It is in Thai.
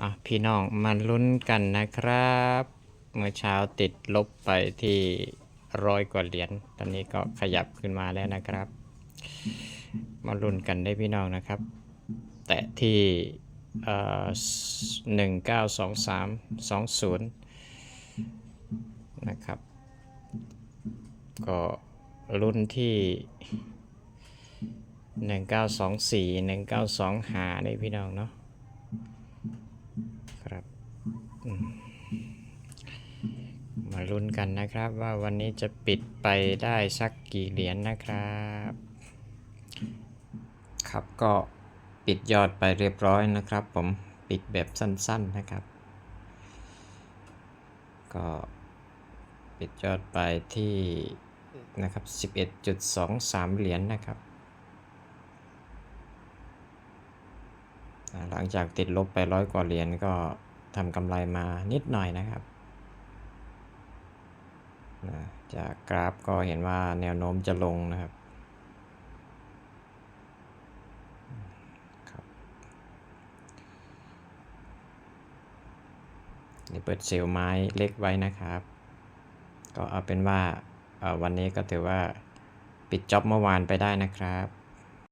อะพี่น้องมาลุ้นกันนะครับ เมื่อเช้าติดลบไปที่ร้อยกว่าเหรียญ ตอนนี้ก็ขยับขึ้นมาแล้วนะครับ มาลุ้นกันได้พี่น้องนะครับ แตะที่หนึ่งเก้าสองสามสองศูนย์นะครับ ก็รุ่นที่หนึ่งเก้าสองสี่หนึ่งเก้าสองหาได้พี่น้องเนาะ มาลุ้นกันนะครับว่าวันนี้จะปิดไปได้สักกี่เหรียญนะครับ ครับก็ปิดยอดไปเรียบร้อยนะครับ ผมปิดแบบสั้นๆนะครับ ก็ปิดยอดไปที่นะครับ 11.23 เหรียญนะครับ หลังจากติดลบไปร้อยกว่าเหรียญก็ ทำกำไรมานิดหน่อยนะครับนะจากกราฟก็เห็นว่าแนวโน้มจะลงนะครับครับนี่เปิดเซลล์ไม้เล็กไว้นะครับ ก็เอาเป็นว่าวันนี้ก็ถือว่าปิดจ็อบเมื่อวานไปได้นะครับ